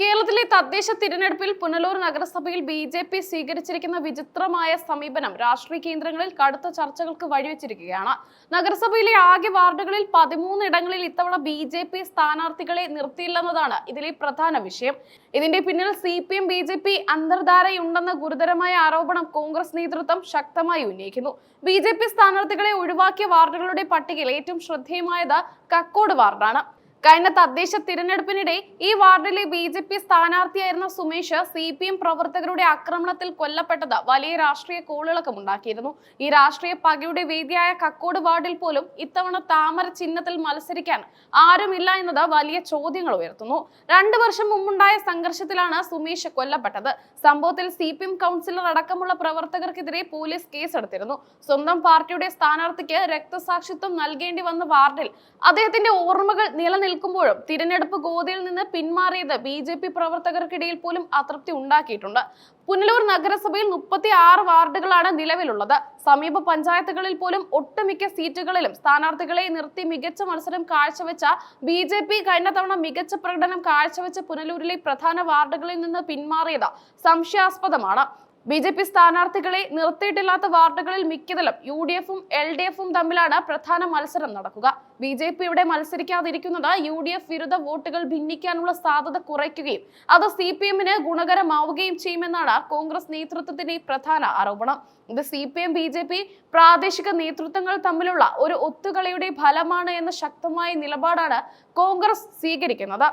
കേരളത്തിലെ തദ്ദേശ തിരഞ്ഞെടുപ്പിൽ പുനലൂർ നഗരസഭയിൽ ബി ജെ പി സ്വീകരിച്ചിരിക്കുന്ന വിചിത്രമായ സമീപനം രാഷ്ട്രീയ കേന്ദ്രങ്ങളിൽ കടുത്ത ചർച്ചകൾക്ക് വഴിവെച്ചിരിക്കുകയാണ്. നഗരസഭയിലെ ആകെ വാർഡുകളിൽ പതിമൂന്ന് ഇടങ്ങളിൽ ഇത്തവണ ബി ജെ പി സ്ഥാനാർത്ഥികളെ നിർത്തിയില്ലെന്നതാണ് ഇതിലെ പ്രധാന വിഷയം. ഇതിന്റെ പിന്നിൽ C P M B J P അന്തർധാരയുണ്ടെന്ന ഗുരുതരമായ ആരോപണം കോൺഗ്രസ് നേതൃത്വം ശക്തമായി ഉന്നയിക്കുന്നു. ബി ജെ പി സ്ഥാനാർത്ഥികളെ ഒഴിവാക്കിയ വാർഡുകളുടെ പട്ടികയിൽ ഏറ്റവും ശ്രദ്ധേയമായത് കക്കോട് വാർഡാണ്. കഴിഞ്ഞ തദ്ദേശ തിരഞ്ഞെടുപ്പിനിടെ ഈ വാർഡിലെ ബി ജെ പി സ്ഥാനാർത്ഥിയായിരുന്ന സുമേഷ് സി പി എം പ്രവർത്തകരുടെ ആക്രമണത്തിൽ കൊല്ലപ്പെട്ടത് വലിയ രാഷ്ട്രീയ കോളിളക്കമുണ്ടാക്കിയിരുന്നു ഈ രാഷ്ട്രീയ പകയുടെ വേദിയായ കക്കോട് വാർഡിൽ പോലും ഇത്തവണ താമര ചിഹ്നത്തിൽ മത്സരിക്കാൻ ആരുമില്ല എന്നത് വലിയ ചോദ്യങ്ങൾ ഉയർത്തുന്നു. രണ്ടു വർഷം മുമ്പുണ്ടായ സംഘർഷത്തിലാണ് സുമേഷ് കൊല്ലപ്പെട്ടത്. സംഭവത്തിൽ സി പി എം കൗൺസിലർ അടക്കമുള്ള പ്രവർത്തകർക്കെതിരെ പോലീസ് കേസെടുത്തിരുന്നു. സ്വന്തം പാർട്ടിയുടെ സ്ഥാനാർത്ഥിക്ക് രക്തസാക്ഷിത്വം നൽകേണ്ടി വന്ന വാർഡിൽ അദ്ദേഹത്തിന്റെ ഓർമ്മകൾ നിലനിൽക്കുമ്പോഴും തിരഞ്ഞെടുപ്പ് ഗോതിയിൽ നിന്ന് പിന്മാറിയത് ബി ജെ പി പ്രവർത്തകർക്കിടയിൽ പോലും അതൃപ്തി ഉണ്ടാക്കിയിട്ടുണ്ട്. പുനലൂർ നഗരസഭയിൽ മുപ്പത്തി ആറ് വാർഡുകളാണ് നിലവിലുള്ളത്. സമീപ പഞ്ചായത്തുകളിൽ പോലും ഒട്ടുമിക്ക സീറ്റുകളിലും സ്ഥാനാർത്ഥികളെ നിർത്തി മികച്ച മത്സരം കാഴ്ചവെച്ച ബി ജെ പി കഴിഞ്ഞ തവണ മികച്ച പ്രകടനം കാഴ്ചവെച്ച പുനലൂരിലെ പ്രധാന വാർഡുകളിൽ നിന്ന് പിന്മാറിയത് സംശയാസ്പദമാണ്. ബി ജെ പി സ്ഥാനാർത്ഥികളെ നിർത്തിയിട്ടില്ലാത്ത വാർഡുകളിൽ മിക്കതിലും യു ഡി എഫും എൽ ഡി എഫും തമ്മിലാണ് പ്രധാന മത്സരം നടക്കുക. ബി ജെ പി ഇവിടെ മത്സരിക്കാതിരിക്കുന്നത് യു ഡി എഫ് വിരുദ്ധ വോട്ടുകൾ ഭിന്നിക്കാനുള്ള സാധ്യത കുറയ്ക്കുകയും അത് സി പി എമ്മിന് ഗുണകരമാവുകയും ചെയ്യുമെന്നാണ് കോൺഗ്രസ് നേതൃത്വത്തിന്റെ പ്രധാന ആരോപണം. ഇത് C P M B J P പ്രാദേശിക നേതൃത്വങ്ങൾ തമ്മിലുള്ള ഒരു ഒത്തുകളിയുടെ ഫലമാണ് എന്ന ശക്തമായ നിലപാടാണ് കോൺഗ്രസ് സ്വീകരിക്കുന്നത്.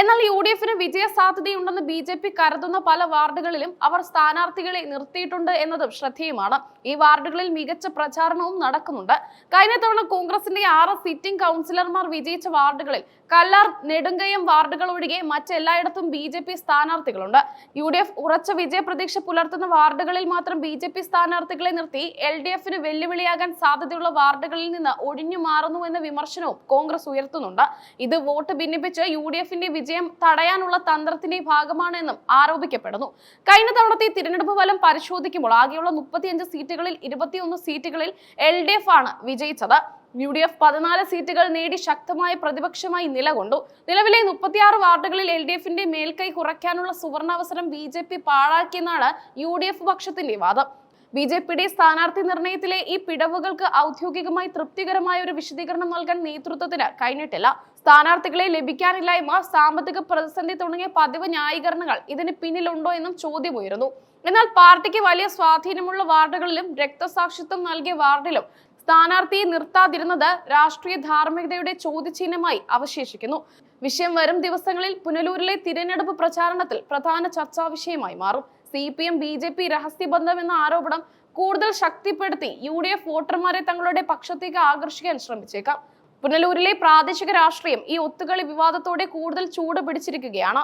എന്നാൽ യു ഡി എഫിന് വിജയ സാധ്യതയുണ്ടെന്ന് ബി ജെ പി കരുതുന്ന പല വാർഡുകളിലും അവർ സ്ഥാനാർത്ഥികളെ നിർത്തിയിട്ടുണ്ട് എന്നതും ശ്രദ്ധേയമാണ്. ഈ വാർഡുകളിൽ മികച്ച പ്രചാരണവും നടക്കുന്നുണ്ട്. കഴിഞ്ഞ തവണ കോൺഗ്രസിന്റെ ആറ് സിറ്റിംഗ് കൗൺസിലർമാർ വിജയിച്ച വാർഡുകളിൽ കല്ലാർ നെടുങ്കയം വാർഡുകൾ ഒഴികെ മറ്റെല്ലായിടത്തും ബി ജെ പി സ്ഥാനാർത്ഥികളുണ്ട്. യു ഡി എഫ് ഉറച്ച വിജയപ്രതീക്ഷ പുലർത്തുന്ന വാർഡുകളിൽ മാത്രം ബി ജെ പി സ്ഥാനാർത്ഥികളെ നിർത്തി എൽ ഡി എഫിന് വെല്ലുവിളിയാകാൻ സാധ്യതയുള്ള വാർഡുകളിൽ നിന്ന് ഒഴിഞ്ഞു മാറുന്നു എന്ന വിമർശനവും കോൺഗ്രസ് ഉയർത്തുന്നുണ്ട്. ഇത് വോട്ട് ഭിന്നിപ്പിച്ച് യു ഡി എഫിന്റെ വിജയം തടയാനുള്ള തന്ത്രത്തിന്റെ ഭാഗമാണെന്നും ആരോപിക്കപ്പെടുന്നു. കഴിഞ്ഞ തവണത്തെ തിരഞ്ഞെടുപ്പ് ഫലം പരിശോധിക്കുമ്പോൾ ആകെയുള്ള മുപ്പത്തിയഞ്ച് സീറ്റുകളിൽ ഇരുപത്തിയൊന്ന് സീറ്റുകളിൽ എൽ ഡി എഫ് ആണ് വിജയിച്ചത്. യു ഡി എഫ് പതിനാല് സീറ്റുകൾ നേടി ശക്തമായ പ്രതിപക്ഷമായി നിലകൊണ്ടു. നിലവിലെ മുപ്പത്തിയാറ് വാർഡുകളിൽ എൽ ഡി എഫിന്റെ മേൽക്കൈ കുറയ്ക്കാനുള്ള സുവർണാവസരം ബി ജെ പി പാഴാക്കിയെന്നാണ് യു ഡി എഫ് പക്ഷത്തിന്റെ വാദം. ബി ജെ പിയുടെ സ്ഥാനാർത്ഥി നിർണയത്തിലെ ഈ പിടവുകൾക്ക് ഔദ്യോഗികമായി തൃപ്തികരമായ ഒരു വിശദീകരണം നൽകാൻ നേതൃത്വത്തിന് കഴിഞ്ഞിട്ടില്ല. സ്ഥാനാർത്ഥികളെ ലഭിക്കാനില്ലായ്മ സാമ്പത്തിക പ്രതിസന്ധി തുടങ്ങിയ പതിവ് ന്യായീകരണങ്ങൾ ഇതിന് പിന്നിലുണ്ടോ എന്നും ചോദ്യമുയരുന്നു. എന്നാൽ പാർട്ടിക്ക് വലിയ സ്വാധീനമുള്ള വാർഡുകളിലും രക്തസാക്ഷിത്വം നൽകിയ വാർഡിലും സ്ഥാനാർത്ഥിയെ നിർത്താതിരുന്നത് രാഷ്ട്രീയ ധാർമ്മികതയുടെ ചോദ്യചിഹ്നമായി അവശേഷിക്കുന്നു. വിഷയം വരും ദിവസങ്ങളിൽ പുനലൂരിലെ തിരഞ്ഞെടുപ്പ് പ്രചാരണത്തിൽ പ്രധാന ചർച്ചാ വിഷയമായി മാറും. C P M B J P രഹസ്യബന്ധം എന്ന ആരോപണം കൂടുതൽ ശക്തിപ്പെടുത്തി യു ഡി എഫ് വോട്ടർമാരെ തങ്ങളുടെ പക്ഷത്തേക്ക് ആകർഷിക്കാൻ ശ്രമിച്ചേക്കാം. പുനലൂരിലെ പ്രാദേശിക രാഷ്ട്രീയം ഈ ഒത്തുകളി വിവാദത്തോടെ കൂടുതൽ ചൂട് പിടിച്ചിരിക്കുകയാണ്.